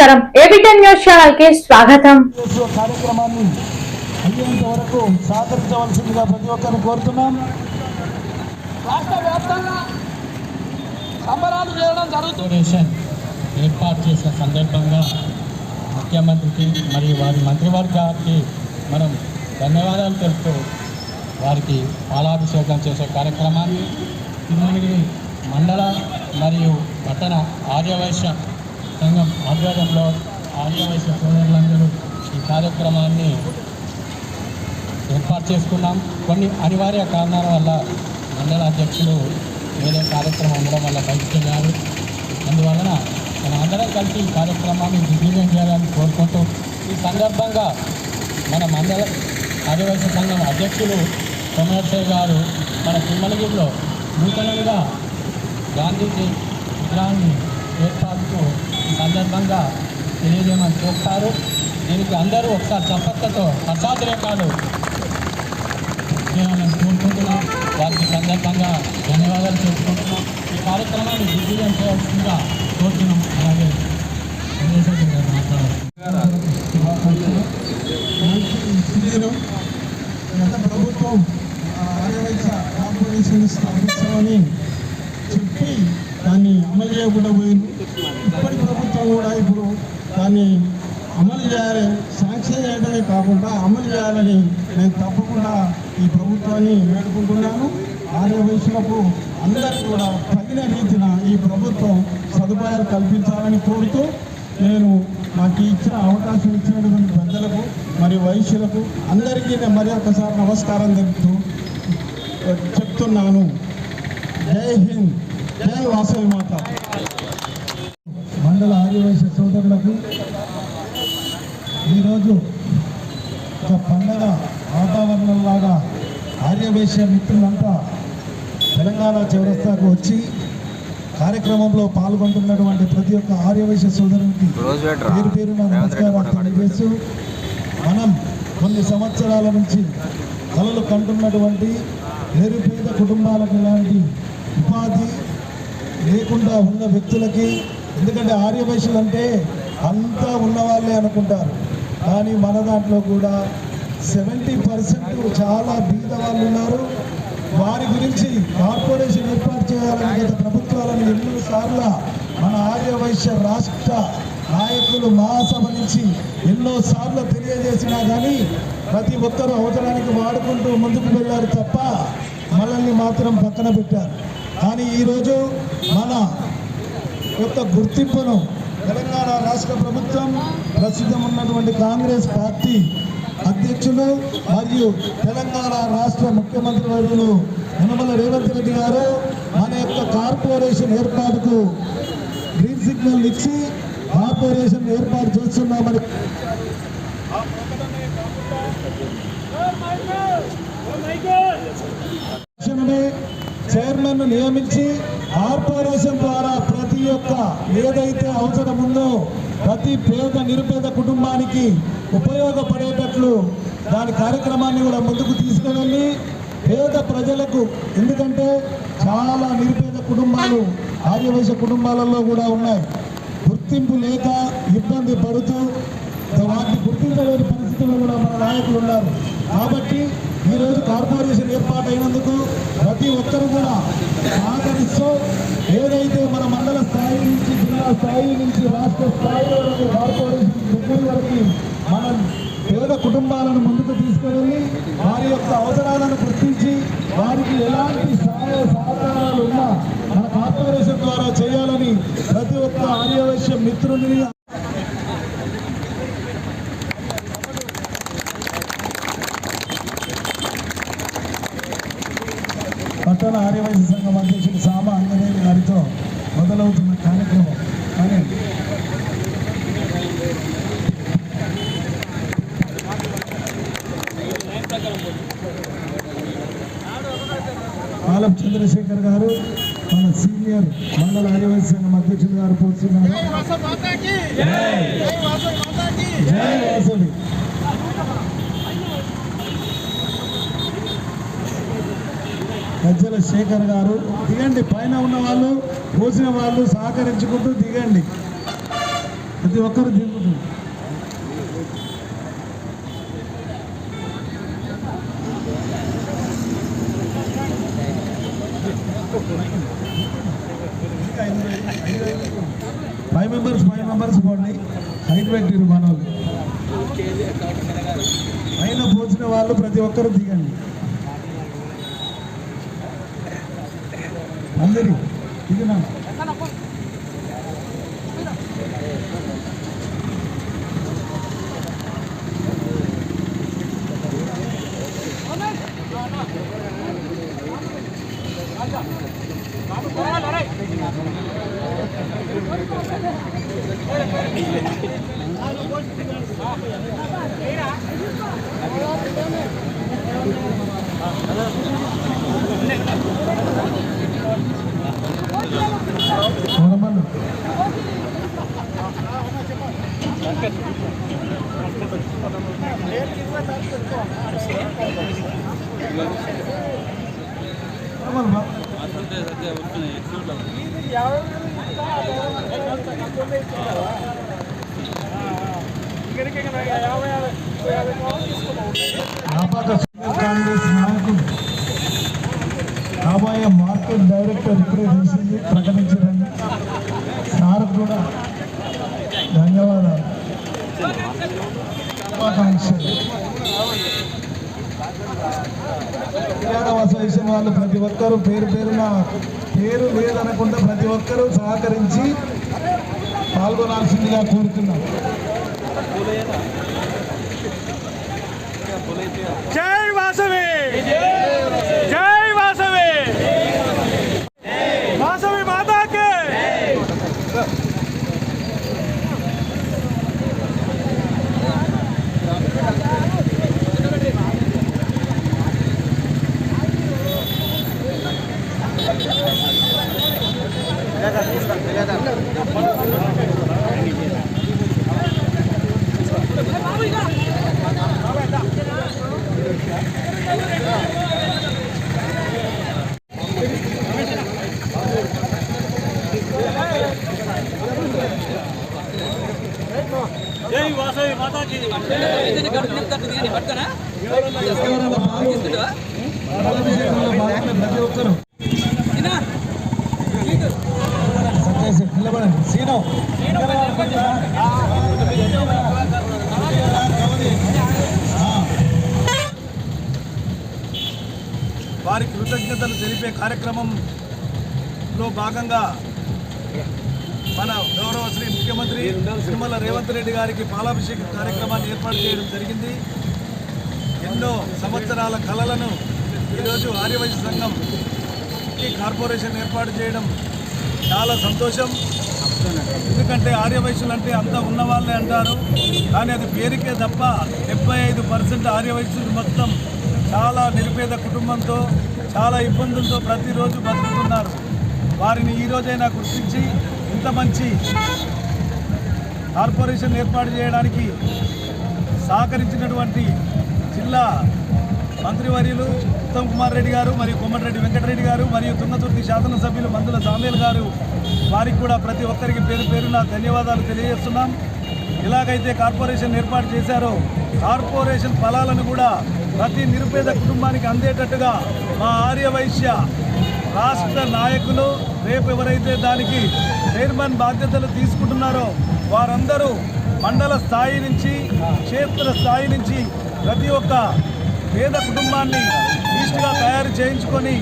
నమస్కారం. ఏబిటెన్ న్యూస్ ఛానల్కి స్వాగతం కార్యక్రమాన్ని అయ్యేంత వరకు సహకరించవలసిందిగా ప్రతి ఒక్కరిని కోరుతున్నాం. రాష్ట్ర వ్యాప్తంగా సంబరాలు చేయడం జరుగుతుంది ఏర్పాటు చేసిన సందర్భంగా ముఖ్యమంత్రికి మరియు వారి మంత్రివర్గానికి మనం ధన్యవాదాలు తెలుపుతూ వారికి పాలాభిషేకం చేసే కార్యక్రమాన్ని తిరుమలగిరి మండల మరియు పట్టణ ఆర్యవైశ్య సంఘం ఆధ్వర్యంలో ఆర్యవైశ్య సోదరులందరూ ఈ కార్యక్రమాన్ని ఏర్పాటు చేసుకున్నాం. కొన్ని అనివార్య కారణాల వల్ల మండల అధ్యక్షులు వేరే కార్యక్రమం ఉండడం వల్ల బయటికి వెళ్ళారు. అందువలన మనం అందరం కలిసి ఈ కార్యక్రమాన్ని దిగ్విజయం చేయాలని కోరుకుంటూ ఈ సందర్భంగా మన మండల ఆదివాసీ సంఘం అధ్యక్షులు సోమేశ్వర్ గారు మన తిమ్మలగిరిలో నూతనంగా గాంధీజీ విగ్రహాన్ని ఏర్పాటుకు సందర్భంగా తెలియజేయమని చూస్తారు. దీనికి అందరూ ఒకసారి చప్పట్లతో హర్షాతిరేకాలు చేయాలని కోరుకుంటున్నాం. వారికి సందర్భంగా ధన్యవాదాలు చెప్పుకుంటున్నాం ఈ కార్యక్రమాన్ని విజయం చేయాల్సిందిగా కోరుతున్నాం. అలాగే చంద్రశేఖర్ గారు మాట్లాడారు. గత ప్రభుత్వం ఆర్యవైశ్య కార్పొరేషన్ చెప్పి దాన్ని అమలు చేయకుండా పోయింది ఇప్పటి ప్రభుత్వం కూడా ఇప్పుడు దాన్ని అమలు చేయాలి శాంక్షన్ చేయడమే కాకుండా అమలు చేయాలని నేను తప్పకుండా ఈ ప్రభుత్వాన్ని వేడుకుంటున్నాను. ఆర్యవైశ్యులకు అందరికీ కూడా తగిన రీతిన ఈ ప్రభుత్వం సదుపాయాలు కల్పించాలని కోరుతూ నేను నాకు ఇచ్చిన అవకాశం ఇచ్చినటువంటి పెద్దలకు మరియు వైశ్యులకు అందరికీ నేను మరి ఒకసారి నమస్కారం తెలుపుతూ చెప్తున్నాను. జై హింద్. జై వాసవి మాత మండల ఆదివాసీ సోదరులకు ఈరోజు ఒక పండగ వాతావరణంలాగా ఆర్యవైశ్య మిత్రులంతా తెలంగాణ చౌరస్తాకు వచ్చి కార్యక్రమంలో పాల్గొంటున్నటువంటి ప్రతి ఒక్క ఆర్యవైశ్య సోదరునికి పేరు పేరున నమస్కారాలు తెలియజేస్తూ మనం కొన్ని సంవత్సరాల నుంచి కలలు కంటున్నటువంటి నిరుపేద కుటుంబాలకు ఇలాంటి ఉపాధి లేకుండా ఉన్న వ్యక్తులకి ఎందుకంటే ఆర్యవైశ్యులు అంటే అంతా ఉన్నవాళ్ళే అనుకుంటారు. కానీ మన దాంట్లో కూడా సెవెంటీ పర్సెంట్ చాలా బీద వాళ్ళు ఉన్నారు. వారి గురించి కార్పొరేషన్ ఏర్పాటు చేయాలని గత ప్రభుత్వాలను ఎన్నో సార్లు మన ఆర్యవైశ్య రాష్ట్ర నాయకులు మహాసభ నుంచి ఎన్నో సార్లు తెలియజేసినా కానీ ప్రతి ఒక్కరూ అవసరానికి వాడుకుంటూ ముందుకు వెళ్ళారు తప్ప మనల్ని మాత్రం పక్కన పెట్టారు. కానీ ఈరోజు మన యొక్క గుర్తింపును తెలంగాణ రాష్ట్ర ప్రభుత్వం ప్రస్తుతం ఉన్నటువంటి కాంగ్రెస్ పార్టీ అధ్యక్షులు మరియు తెలంగాణ రాష్ట్ర ముఖ్యమంత్రి వర్యులు యనమల రేవంత్ రెడ్డి గారు మన యొక్క కార్పొరేషన్ ఏర్పాటుకు గ్రీన్ సిగ్నల్ ఇచ్చి కార్పొరేషన్ ఏర్పాటు చేస్తున్నామని చైర్మన్ నియమించి కార్పొరేషన్ ద్వారా ప్రతి ఒక్క ఏదైతే అవసరం ఉందో ప్రతి పేద నిరుపేద కుటుంబానికి ఉపయోగపడేటట్లు దాని కార్యక్రమాన్ని కూడా ముందుకు తీసుకువెళ్ళి పేద ప్రజలకు ఎందుకంటే చాలా నిరుపేద కుటుంబాలు ఆర్యవైశ్య కుటుంబాలలో కూడా ఉన్నాయి. గుర్తింపు లేక ఇబ్బంది పడుతూ వాటిని గుర్తించలేని పరిస్థితుల్లో కూడా మన నాయకులు ఉన్నారు. కాబట్టి ఈరోజు కార్పొరేషన్ ఏర్పాటైనందుకు ప్రతి ఒక్కరు కూడా సహకరిస్తూ ఏదైతే మన మండల స్థాయి నుంచి జిల్లా స్థాయి నుంచి రాష్ట్ర స్థాయి వరకు కార్పొరేషన్ దగ్గర వరకు మనం పేద కుటుంబాలను ముందుకు తీసుకెళ్ళి వారి యొక్క అవసరాలను గుర్తించి వారికి ఎలాంటి సహాయ సహకారాలు ఉన్నా మన కార్పొరేషన్ ద్వారా చేయాలని ప్రతి ఒక్క ఆర్యవైశ్య మిత్రుని పట్టణ ఆర్యవైశ్య సంఘం అధ్యక్షుడు సామా అంజనేయులు గారితో మొదలవుతున్న కార్యక్రమం. కానీ ఆలం చంద్రశేఖర్ గారు మన సీనియర్ మండల ఆర్యవైశ్య సంఘం అధ్యక్షులు గారు పోస్తున్నారు. జై వాసవి. గజ్జల శేఖర్ గారు. దిగండి పైన ఉన్న వాళ్ళు పోసిన వాళ్ళు సహకరించుకుంటూ దిగండి. ప్రతి ఒక్కరు దిగుతుంది ఫైవ్ మెంబర్స్ ఫైవ్ మెంబర్స్ పోండి. హైట్ పెట్టిరు మన వాళ్ళు పైన పోసిన వాళ్ళు ప్రతి ఒక్కరు దిగండి. అందరి దిగినా వరమల్లు వరమల్లు బా. జ్ఞాపక సీనియర్ కాంగ్రెస్ నాయకుడు కాబోయే మార్కెట్ డైరెక్టర్ ఇప్పుడే శుభాకాంక్షలు యాదవ్ అసోసియేషన్ వాళ్ళు ప్రతి ఒక్కరూ పేరు పేరున పేరు లేదనకుండా ప్రతి ఒక్కరూ సహకరించి పాల్గొనాల్సిందిగా కోరుతున్నాం జై వాసవి జై వాసవి వాసవి మాతాకి జై వాసవి మాతాకి ఎవరైనా నిలబడండి వారి కృతజ్ఞతలు తెలిపే కార్యక్రమంలో భాగంగా మన గౌరవ శ్రీ ముఖ్యమంత్రి తిరుమల రేవంత్ రెడ్డి గారికి పాలాభిషేక కార్యక్రమాన్ని ఏర్పాటు చేయడం జరిగింది. ఎన్నో సంవత్సరాల కళలను ఈరోజు ఆర్యవైశ్య సంఘం ఈ కార్పొరేషన్ ఏర్పాటు చేయడం చాలా సంతోషం. ఎందుకంటే ఆర్యవైశ్యులు అంటే అంత ఉన్నవాళ్ళే అంటారు. కానీ అది పేరుకే తప్ప డెబ్బై ఐదు పర్సెంట్ ఆర్యవైశ్యులు మొత్తం చాలా నిరుపేద కుటుంబంతో చాలా ఇబ్బందులతో ప్రతిరోజు బతుకుతున్నారు. వారిని ఈరోజైనా గుర్తించి ఇంత మంచి కార్పొరేషన్ ఏర్పాటు చేయడానికి సహకరించినటువంటి జిల్లా మంత్రివర్యులు ఉత్తమ్ కుమార్ రెడ్డి గారు మరియు కోమటిరెడ్డి వెంకటరెడ్డి గారు మరియు తుంగతుర్తి శాసనసభ్యులు మందుల సామేల్ గారు వారికి కూడా ప్రతి ఒక్కరికి పేరు పేరున ధన్యవాదాలు తెలియజేస్తున్నాం. ఎలాగైతే కార్పొరేషన్ ఏర్పాటు చేశారో కార్పొరేషన్ ఫలాలను కూడా ప్రతి నిరుపేద కుటుంబానికి అందేటట్టుగా మా ఆర్యవైశ్య రాష్ట్ర నాయకులు రేపు ఎవరైతే దానికి చైర్మన్ బాధ్యతలు తీసుకుంటున్నారో వారందరూ మండల స్థాయి నుంచి క్షేత్ర స్థాయి నుంచి ప్రతి ఒక్క పేద కుటుంబాన్ని ఈస్ట్గా తయారు చేయించుకొని